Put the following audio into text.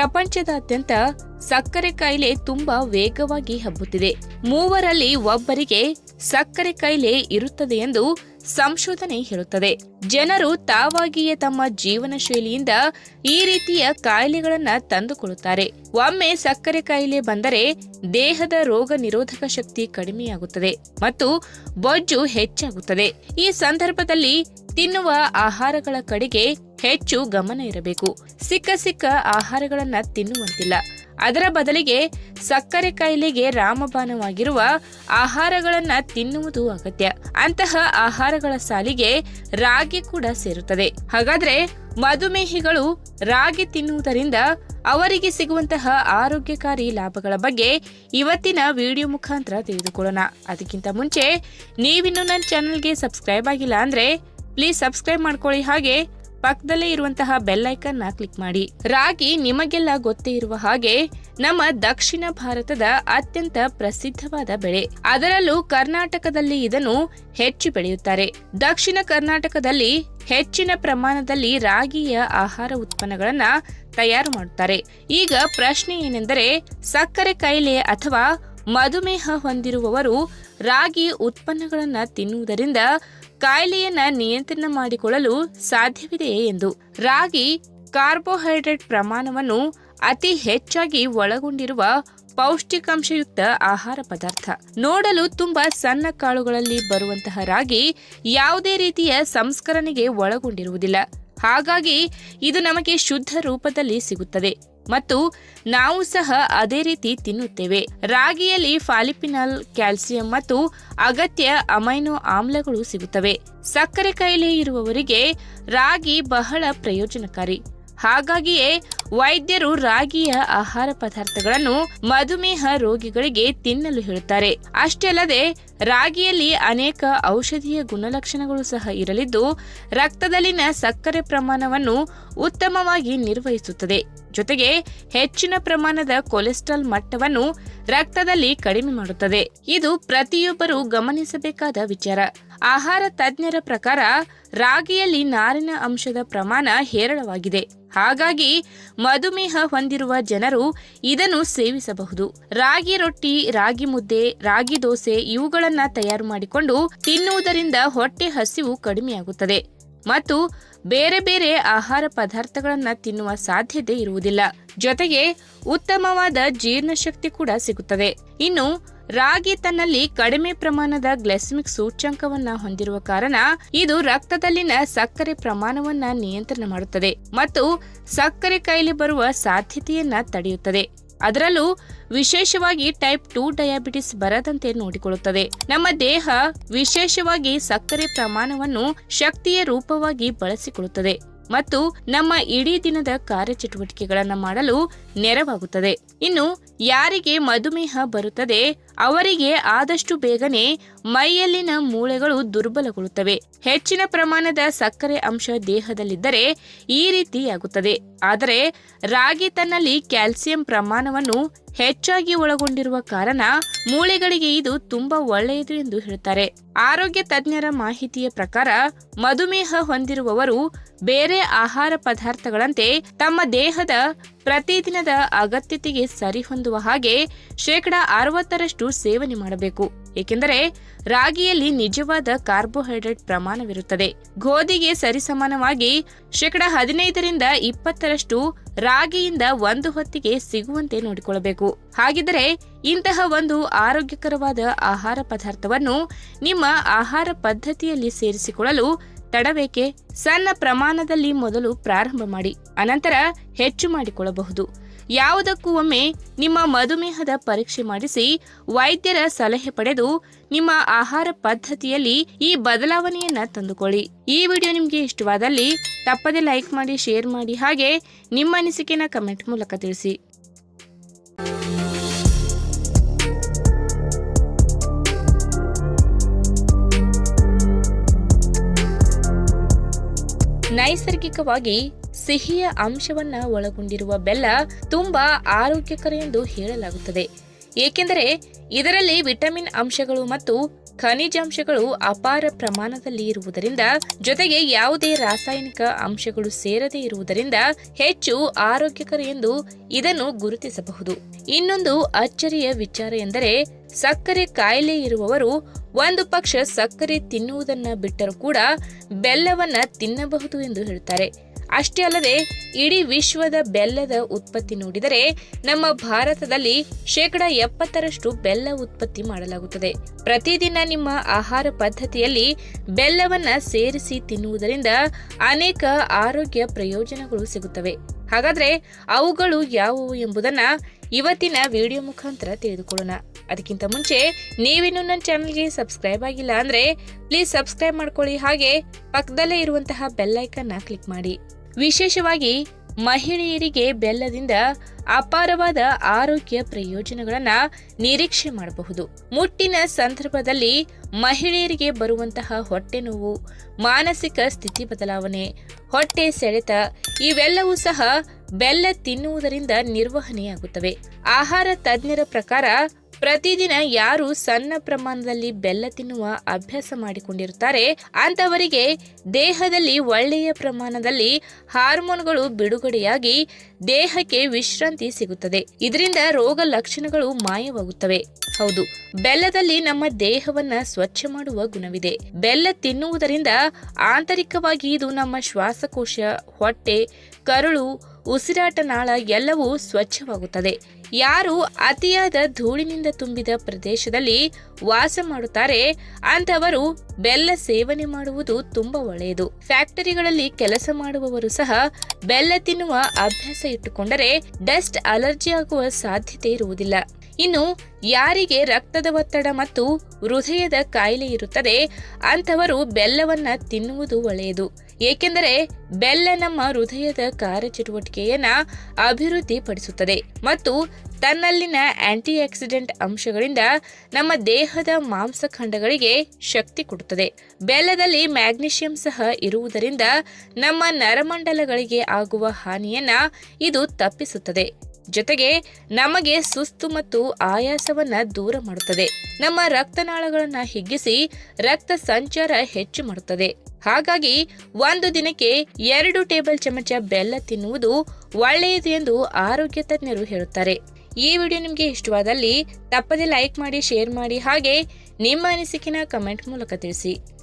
ಪ್ರಪಂಚದಾದ್ಯಂತ ಸಕ್ಕರೆ ಕಾಯಿಲೆ ತುಂಬಾ ವೇಗವಾಗಿ ಹಬ್ಬುತ್ತಿದೆ. ಮೂವರಲ್ಲಿ ಒಬ್ಬರಿಗೆ ಸಕ್ಕರೆ ಕಾಯಿಲೆ ಇರುತ್ತದೆ ಎಂದು ಸಂಶೋಧನೆ ಹೇಳುತ್ತದೆ. ಜನರು ತಾವಾಗಿಯೇ ತಮ್ಮ ಜೀವನ ಶೈಲಿಯಿಂದ ಈ ರೀತಿಯ ಕಾಯಿಲೆಗಳನ್ನ ತಂದುಕೊಳ್ಳುತ್ತಾರೆ. ಒಮ್ಮೆ ಸಕ್ಕರೆ ಕಾಯಿಲೆ ಬಂದರೆ ದೇಹದ ರೋಗ ನಿರೋಧಕ ಶಕ್ತಿ ಕಡಿಮೆಯಾಗುತ್ತದೆ ಮತ್ತು ಬೊಜ್ಜು ಹೆಚ್ಚಾಗುತ್ತದೆ. ಈ ಸಂದರ್ಭದಲ್ಲಿ ತಿನ್ನುವ ಆಹಾರಗಳ ಕಡೆಗೆ ಹೆಚ್ಚು ಗಮನ ಇರಬೇಕು. ಸಿಕ್ಕ ಸಿಕ್ಕ ಆಹಾರಗಳನ್ನ ತಿನ್ನುವಂತಿಲ್ಲ. ಅದರ ಬದಲಿಗೆ ಸಕ್ಕರೆ ಕಾಯಿಲೆಗೆ ರಾಮಬಾಣವಾಗಿರುವ ಆಹಾರಗಳನ್ನ ತಿನ್ನುವುದು ಅಗತ್ಯ. ಅಂತಹ ಆಹಾರಗಳ ಸಾಲಿಗೆ ರಾಗಿ ಕೂಡ ಸೇರುತ್ತದೆ. ಹಾಗಾದ್ರೆ ಮಧುಮೇಹಿಗಳು ರಾಗಿ ತಿನ್ನುವುದರಿಂದ ಅವರಿಗೆ ಸಿಗುವಂತಹ ಆರೋಗ್ಯಕಾರಿ ಲಾಭಗಳ ಬಗ್ಗೆ ಇವತ್ತಿನ ವಿಡಿಯೋ ಮುಖಾಂತರ ತಿಳಿದುಕೊಳ್ಳೋಣ. ಅದಕ್ಕಿಂತ ಮುಂಚೆ ನೀವಿನ್ನು ನನ್ನ ಚಾನಲ್ಗೆ ಸಬ್ಸ್ಕ್ರೈಬ್ ಆಗಿಲ್ಲ ಅಂದ್ರೆ ಪ್ಲೀಸ್ ಸಬ್ಸ್ಕ್ರೈಬ್ ಮಾಡ್ಕೊಳ್ಳಿ. ಹಾಗೆ ಪಕ್ಕದಲ್ಲೇ ಇರುವಂತಹ ಬೆಲ್ ಐಕನ್ನ ಕ್ಲಿಕ್ ಮಾಡಿ. ರಾಗಿ ನಿಮಗೆಲ್ಲ ಗೊತ್ತೇ ಇರುವ ಹಾಗೆ ನಮ್ಮ ದಕ್ಷಿಣ ಭಾರತದ ಅತ್ಯಂತ ಪ್ರಸಿದ್ಧವಾದ ಬೆಳೆ. ಅದರಲ್ಲೂ ಕರ್ನಾಟಕದಲ್ಲಿ ಇದನ್ನು ಹೆಚ್ಚು ಬೆಳೆಯುತ್ತಾರೆ. ದಕ್ಷಿಣ ಕರ್ನಾಟಕದಲ್ಲಿ ಹೆಚ್ಚಿನ ಪ್ರಮಾಣದಲ್ಲಿ ರಾಗಿಯ ಆಹಾರ ಉತ್ಪನ್ನಗಳನ್ನ ತಯಾರು ಮಾಡುತ್ತಾರೆ. ಈಗ ಪ್ರಶ್ನೆ ಏನೆಂದರೆ, ಸಕ್ಕರೆ ಕಾಯಿಲೆ ಅಥವಾ ಮಧುಮೇಹ ಹೊಂದಿರುವವರು ರಾಗಿ ಉತ್ಪನ್ನಗಳನ್ನು ತಿನ್ನುವುದರಿಂದ ಕಾಯಿಲೆಯನ್ನ ನಿಯಂತ್ರಣ ಮಾಡಿಕೊಳ್ಳಲು ಸಾಧ್ಯವಿದೆಯೇ ಎಂದು. ರಾಗಿ ಕಾರ್ಬೋಹೈಡ್ರೇಟ್ ಪ್ರಮಾಣವನ್ನು ಅತಿ ಹೆಚ್ಚಾಗಿ ಒಳಗೊಂಡಿರುವ ಪೌಷ್ಟಿಕಾಂಶಯುಕ್ತ ಆಹಾರ ಪದಾರ್ಥ. ನೋಡಲು ತುಂಬಾ ಸಣ್ಣ ಕಾಳುಗಳಲ್ಲಿ ಬರುವಂತಹ ರಾಗಿ ಯಾವುದೇ ರೀತಿಯ ಸಂಸ್ಕರಣೆಗೆ ಒಳಗೊಂಡಿರುವುದಿಲ್ಲ. ಹಾಗಾಗಿ ಇದು ನಮಗೆ ಶುದ್ಧ ರೂಪದಲ್ಲಿ ಸಿಗುತ್ತದೆ. ಮತ್ತು ನಾವು ಸಹ ಅದೇ ರೀತಿ ತಿನ್ನುತ್ತೇವೆ. ರಾಗಿಯಲ್ಲಿ ಫಾಲಿಪಿನಲ್ ಕ್ಯಾಲ್ಸಿಯಂ ಮತ್ತು ಅಗತ್ಯ ಅಮೈನೋ ಆಮ್ಲಗಳು ಸಿಗುತ್ತವೆ. ಸಕ್ಕರೆ ಕಾಯಿಲೆ ಇರುವವರಿಗೆ ರಾಗಿ ಬಹಳ ಪ್ರಯೋಜನಕಾರಿ. ಹಾಗಾಗಿಯೇ ವೈದ್ಯರು ರಾಗಿಯ ಆಹಾರ ಪದಾರ್ಥಗಳನ್ನು ಮಧುಮೇಹ ರೋಗಿಗಳಿಗೆ ತಿನ್ನಲು ಹೇಳುತ್ತಾರೆ. ಅಷ್ಟೇ ಅಲ್ಲದೆ ರಾಗಿಯಲ್ಲಿ ಅನೇಕ ಔಷಧೀಯ ಗುಣಲಕ್ಷಣಗಳು ಸಹ ಇರಲಿದ್ದು, ರಕ್ತದಲ್ಲಿನ ಸಕ್ಕರೆ ಪ್ರಮಾಣವನ್ನು ಉತ್ತಮವಾಗಿ ನಿರ್ವಹಿಸುತ್ತದೆ. ಜೊತೆಗೆ ಹೆಚ್ಚಿನ ಪ್ರಮಾಣದ ಕೊಲೆಸ್ಟ್ರಾಲ್ ಮಟ್ಟವನ್ನು ರಕ್ತದಲ್ಲಿ ಕಡಿಮೆ ಮಾಡುತ್ತದೆ. ಇದು ಪ್ರತಿಯೊಬ್ಬರು ಗಮನಿಸಬೇಕಾದ ವಿಚಾರ. ಆಹಾರ ತಜ್ಞರ ಪ್ರಕಾರ ರಾಗಿಯಲ್ಲಿ ನಾರಿನ ಅಂಶದ ಪ್ರಮಾಣ ಹೇರಳವಾಗಿದೆ. ಹಾಗಾಗಿ ಮಧುಮೇಹ ಹೊಂದಿರುವ ಜನರು ಇದನ್ನು ಸೇವಿಸಬಹುದು. ರಾಗಿ ರೊಟ್ಟಿ, ರಾಗಿ ಮುದ್ದೆ, ರಾಗಿ ದೋಸೆ ಇವುಗಳನ್ನು ತಯಾರು ಮಾಡಿಕೊಂಡು ತಿನ್ನುವುದರಿಂದ ಹೊಟ್ಟೆ ಹಸಿವು ಕಡಿಮೆಯಾಗುತ್ತದೆ. ಮತ್ತು ಬೇರೆ ಬೇರೆ ಆಹಾರ ಪದಾರ್ಥಗಳನ್ನು ತಿನ್ನುವ ಸಾಧ್ಯತೆ ಇರುವುದಿಲ್ಲ. ಜೊತೆಗೆ ಉತ್ತಮವಾದ ಜೀರ್ಣಶಕ್ತಿ ಕೂಡ ಸಿಗುತ್ತದೆ. ಇನ್ನು ರಾಗಿ ತನ್ನಲ್ಲಿ ಕಡಿಮೆ ಪ್ರಮಾಣದ ಗ್ಲೆಸ್ಮಿಕ್ ಸೂಚ್ಯಂಕವನ್ನ ಹೊಂದಿರುವ ಕಾರಣ ಇದು ರಕ್ತದಲ್ಲಿನ ಸಕ್ಕರೆ ಪ್ರಮಾಣವನ್ನ ನಿಯಂತ್ರಣ ಮಾಡುತ್ತದೆ ಮತ್ತು ಸಕ್ಕರೆ ಕಾಯಿಲೆ ಬರುವ ಸಾಧ್ಯತೆಯನ್ನ ತಡೆಯುತ್ತದೆ. ಅದರಲ್ಲೂ ವಿಶೇಷವಾಗಿ ಟೈಪ್ ಟು ಡಯಾಬಿಟಿಸ್ ಬರದಂತೆ ನೋಡಿಕೊಳ್ಳುತ್ತದೆ. ನಮ್ಮ ದೇಹ ವಿಶೇಷವಾಗಿ ಸಕ್ಕರೆ ಪ್ರಮಾಣವನ್ನು ಶಕ್ತಿಯ ರೂಪವಾಗಿ ಬಳಸಿಕೊಳ್ಳುತ್ತದೆ ಮತ್ತು ನಮ್ಮ ಇಡೀ ದಿನದ ಕಾರ್ಯಚಟುವಟಿಕೆಗಳನ್ನು ಮಾಡಲು ನೆರವಾಗುತ್ತದೆ. ಇನ್ನು ಯಾರಿಗೆ ಮಧುಮೇಹ ಬರುತ್ತದೆ ಅವರಿಗೆ ಆದಷ್ಟು ಬೇಗನೆ ಮೈಯಲ್ಲಿನ ಮೂಳೆಗಳು ದುರ್ಬಲಗೊಳ್ಳುತ್ತವೆ. ಹೆಚ್ಚಿನ ಪ್ರಮಾಣದ ಸಕ್ಕರೆ ಅಂಶ ದೇಹದಲ್ಲಿದ್ದರೆ ಈ ರೀತಿಯಾಗುತ್ತದೆ. ಆದರೆ ರಾಗಿ ತನ್ನಲ್ಲಿ ಕ್ಯಾಲ್ಸಿಯಂ ಪ್ರಮಾಣವನ್ನು ಹೆಚ್ಚಾಗಿ ಒಳಗೊಂಡಿರುವ ಕಾರಣ ಮೂಳೆಗಳಿಗೆ ಇದು ತುಂಬಾ ಒಳ್ಳೆಯದು ಎಂದು ಹೇಳುತ್ತಾರೆ ಆರೋಗ್ಯ ತಜ್ಞರ ಮಾಹಿತಿಯ ಪ್ರಕಾರ ಮಧುಮೇಹ ಹೊಂದಿರುವವರು ಬೇರೆ ಆಹಾರ ಪದಾರ್ಥಗಳಂತೆ ತಮ್ಮ ದೇಹದ ಪ್ರತಿದಿನದ ಅಗತ್ಯತೆಗೆ ಸರಿಹೊಂದುವ ಹಾಗೆ ಶೇಕಡ ಅರವತ್ತರಷ್ಟು ಸೇವನೆ ಮಾಡಬೇಕು. ಏಕೆಂದರೆ ರಾಗಿಯಲ್ಲಿ ನಿಜವಾದ ಕಾರ್ಬೋಹೈಡ್ರೇಟ್ ಪ್ರಮಾಣವಿರುತ್ತದೆ. ಗೋಧಿಗೆ ಸರಿಸಮಾನವಾಗಿ ಶೇಕಡ ಹದಿನೈದರಿಂದ ಇಪ್ಪತ್ತರಷ್ಟು ರಾಗಿಯಿಂದ ಒಂದು ಹೊತ್ತಿಗೆ ಸಿಗುವಂತೆ ನೋಡಿಕೊಳ್ಳಬೇಕು. ಹಾಗಿದ್ದರೆ ಇಂತಹ ಒಂದು ಆರೋಗ್ಯಕರವಾದ ಆಹಾರ ಪದಾರ್ಥವನ್ನು ನಿಮ್ಮ ಆಹಾರ ಪದ್ಧತಿಯಲ್ಲಿ ಸೇರಿಸಿಕೊಳ್ಳಲು ತಡಬೇಕೆ ಸಣ್ಣ ಪ್ರಮಾಣದಲ್ಲಿ ಮೊದಲು ಪ್ರಾರಂಭ ಮಾಡಿ, ಅನಂತರ ಹೆಚ್ಚು ಮಾಡಿಕೊಳ್ಳಬಹುದು. ಯಾವುದಕ್ಕೂ ಒಮ್ಮೆ ನಿಮ್ಮ ಮಧುಮೇಹದ ಪರೀಕ್ಷೆ ಮಾಡಿಸಿ ವೈದ್ಯರ ಸಲಹೆ ಪಡೆದು ನಿಮ್ಮ ಆಹಾರ ಪದ್ಧತಿಯಲ್ಲಿ ಈ ಬದಲಾವಣೆಯನ್ನ ತಂದುಕೊಳ್ಳಿ. ಈ ವಿಡಿಯೋ ನಿಮಗೆ ಇಷ್ಟವಾದಲ್ಲಿ ತಪ್ಪದೆ ಲೈಕ್ ಮಾಡಿ, ಶೇರ್ ಮಾಡಿ ಹಾಗೆ ನಿಮ್ಮ ಅನಿಸಿಕೆನ ಕಮೆಂಟ್ ಮೂಲಕ ತಿಳಿಸಿ. ನೈಸರ್ಗಿಕವಾಗಿ ಸಿಹಿಯ ಅಂಶವನ್ನ ಒಳಗೊಂಡಿರುವ ಬೆಲ್ಲ ತುಂಬಾ ಆರೋಗ್ಯಕರ ಎಂದು ಹೇಳಲಾಗುತ್ತದೆ. ಏಕೆಂದರೆ ಇದರಲ್ಲಿ ವಿಟಮಿನ್ ಅಂಶಗಳು ಮತ್ತು ಖನಿಜಾಂಶಗಳು ಅಪಾರ ಪ್ರಮಾಣದಲ್ಲಿ ಇರುವುದರಿಂದ, ಜೊತೆಗೆ ಯಾವುದೇ ರಾಸಾಯನಿಕ ಅಂಶಗಳು ಸೇರದೇ ಇರುವುದರಿಂದ ಹೆಚ್ಚು ಆರೋಗ್ಯಕರ ಎಂದು ಇದನ್ನು ಗುರುತಿಸಬಹುದು. ಇನ್ನೊಂದು ಅಚ್ಚರಿಯ ವಿಚಾರ ಎಂದರೆ, ಸಕ್ಕರೆ ಕಾಯಿಲೆ ಇರುವವರು ಒಂದು ಪಕ್ಷ ಸಕ್ಕರೆ ತಿನ್ನುವುದನ್ನ ಬಿಟ್ಟರೂ ಕೂಡ ಬೆಲ್ಲವನ್ನ ತಿನ್ನಬಹುದು ಎಂದು ಹೇಳ್ತಾರೆ. ಅಷ್ಟೇ ಅಲ್ಲದೆ ಇಡೀ ವಿಶ್ವದ ಬೆಲ್ಲದ ಉತ್ಪತ್ತಿ ನೋಡಿದರೆ ನಮ್ಮ ಭಾರತದಲ್ಲಿ ಶೇಕಡ ಎಪ್ಪತ್ತರಷ್ಟು ಬೆಲ್ಲ ಉತ್ಪತ್ತಿ ಮಾಡಲಾಗುತ್ತದೆ. ಪ್ರತಿದಿನ ನಿಮ್ಮ ಆಹಾರ ಪದ್ಧತಿಯಲ್ಲಿ ಬೆಲ್ಲವನ್ನ ಸೇರಿಸಿ ತಿನ್ನುವುದರಿಂದ ಅನೇಕ ಆರೋಗ್ಯ ಪ್ರಯೋಜನಗಳು ಸಿಗುತ್ತವೆ. ಹಾಗಾದ್ರೆ ಅವುಗಳು ಯಾವುವು ಎಂಬುದನ್ನ ಇವತ್ತಿನ ವಿಡಿಯೋ ಮುಖಾಂತರ ತಿಳಿದುಕೊಳ್ಳೋಣ. ಅದಕ್ಕಿಂತ ಮುಂಚೆ ನೀವಿನ್ನೂ ನನ್ನ ಚಾನಲ್ಗೆ ಸಬ್ಸ್ಕ್ರೈಬ್ ಆಗಿಲ್ಲ ಅಂದ್ರೆ ಪ್ಲೀಸ್ ಸಬ್ಸ್ಕ್ರೈಬ್ ಮಾಡ್ಕೊಳ್ಳಿ. ಹಾಗೆ ಪಕ್ಕದಲ್ಲೇ ಇರುವಂತಹ ಬೆಲ್ಲೈಕನ್ನ ಕ್ಲಿಕ್ ಮಾಡಿ. ವಿಶೇಷವಾಗಿ ಮಹಿಳೆಯರಿಗೆ ಬೆಲ್ಲದಿಂದ ಅಪಾರವಾದ ಆರೋಗ್ಯ ಪ್ರಯೋಜನಗಳನ್ನು ನಿರೀಕ್ಷೆ ಮಾಡಬಹುದು. ಮುಟ್ಟಿನ ಸಂದರ್ಭದಲ್ಲಿ ಮಹಿಳೆಯರಿಗೆ ಬರುವಂತಹ ಹೊಟ್ಟೆ ನೋವು, ಮಾನಸಿಕ ಸ್ಥಿತಿ ಬದಲಾವಣೆ, ಹೊಟ್ಟೆ ಸೆಳೆತ ಇವೆಲ್ಲವೂ ಸಹ ಬೆಲ್ಲ ತಿನ್ನುವುದರಿಂದ ನಿರ್ವಹಣೆಯಾಗುತ್ತವೆ. ಆಹಾರ ತಜ್ಞರ ಪ್ರಕಾರ ಪ್ರತಿದಿನ ಯಾರು ಸಣ್ಣ ಪ್ರಮಾಣದಲ್ಲಿ ಬೆಲ್ಲ ತಿನ್ನುವ ಅಭ್ಯಾಸ ಮಾಡಿಕೊಂಡಿರುತ್ತಾರೆ ಅಂತವರಿಗೆ ದೇಹದಲ್ಲಿ ಒಳ್ಳೆಯ ಪ್ರಮಾಣದಲ್ಲಿ ಹಾರ್ಮೋನ್ಗಳು ಬಿಡುಗಡೆಯಾಗಿ ದೇಹಕ್ಕೆ ವಿಶ್ರಾಂತಿ ಸಿಗುತ್ತದೆ. ಇದರಿಂದ ರೋಗ ಲಕ್ಷಣಗಳು ಮಾಯವಾಗುತ್ತವೆ. ಹೌದು, ಬೆಲ್ಲದಲ್ಲಿ ನಮ್ಮ ದೇಹವನ್ನ ಸ್ವಚ್ಛ ಮಾಡುವ ಗುಣವಿದೆ. ಬೆಲ್ಲ ತಿನ್ನುವುದರಿಂದ ಆಂತರಿಕವಾಗಿ ಇದು ನಮ್ಮ ಶ್ವಾಸಕೋಶ, ಹೊಟ್ಟೆ, ಕರುಳು ಉಸಿರಾಟ ನಾಳ ಎಲ್ಲವೂ ಸ್ವಚ್ಛವಾಗುತ್ತದೆ. ಯಾರು ಅತಿಯಾದ ಧೂಳಿನಿಂದ ತುಂಬಿದ ಪ್ರದೇಶದಲ್ಲಿ ವಾಸ ಮಾಡುತ್ತಾರೆ ಅಂತವರು ಬೆಲ್ಲ ಸೇವನೆ ಮಾಡುವುದು ತುಂಬಾ ಒಳ್ಳೆಯದು. ಫ್ಯಾಕ್ಟರಿಗಳಲ್ಲಿ ಕೆಲಸ ಮಾಡುವವರು ಸಹ ಬೆಲ್ಲ ತಿನ್ನುವ ಅಭ್ಯಾಸ ಇಟ್ಟುಕೊಂಡರೆ ಡಸ್ಟ್ ಅಲರ್ಜಿ ಆಗುವ ಸಾಧ್ಯತೆ ಇರುವುದಿಲ್ಲ. ಇನ್ನು ಯಾರಿಗೆ ರಕ್ತದ ಒತ್ತಡ ಮತ್ತು ಹೃದಯದ ಕಾಯಿಲೆ ಇರುತ್ತದೆ, ಅಂಥವರು ಬೆಲ್ಲವನ್ನು ತಿನ್ನುವುದು ಒಳ್ಳೆಯದು. ಏಕೆಂದರೆ ಬೆಲ್ಲ ನಮ್ಮ ಹೃದಯದ ಕಾರ್ಯಚಟುವಟಿಕೆಯನ್ನು ಅಭಿವೃದ್ಧಿಪಡಿಸುತ್ತದೆ ಮತ್ತು ತನ್ನಲ್ಲಿನ ಆಂಟಿ ಆಕ್ಸಿಡೆಂಟ್ ಅಂಶಗಳಿಂದ ನಮ್ಮ ದೇಹದ ಮಾಂಸಖಂಡಗಳಿಗೆ ಶಕ್ತಿ ಕೊಡುತ್ತದೆ. ಬೆಲ್ಲದಲ್ಲಿ ಮ್ಯಾಗ್ನೀಷಿಯಂ ಸಹ ಇರುವುದರಿಂದ ನಮ್ಮ ನರಮಂಡಲಗಳಿಗೆ ಆಗುವ ಹಾನಿಯನ್ನ ಇದು ತಪ್ಪಿಸುತ್ತದೆ. ಜೊತೆಗೆ ನಮಗೆ ಸುಸ್ತು ಮತ್ತು ಆಯಾಸವನ್ನ ದೂರ ಮಾಡುತ್ತದೆ. ನಮ್ಮ ರಕ್ತನಾಳಗಳನ್ನು ಹಿಗ್ಗಿಸಿ ರಕ್ತ ಸಂಚಾರ ಹೆಚ್ಚು ಮಾಡುತ್ತದೆ. ಹಾಗಾಗಿ ಒಂದು ದಿನಕ್ಕೆ ಎರಡು ಟೇಬಲ್ ಚಮಚ ಬೆಲ್ಲ ತಿನ್ನುವುದು ಒಳ್ಳೆಯದು ಎಂದು ಆರೋಗ್ಯ ತಜ್ಞರು ಹೇಳುತ್ತಾರೆ. ಈ ವಿಡಿಯೋ ನಿಮಗೆ ಇಷ್ಟವಾದಲ್ಲಿ ತಪ್ಪದೆ ಲೈಕ್ ಮಾಡಿ, ಶೇರ್ ಮಾಡಿ ಹಾಗೆ ನಿಮ್ಮ ಅನಿಸಿಕೆನ ಕಮೆಂಟ್ ಮೂಲಕ ತಿಳಿಸಿ.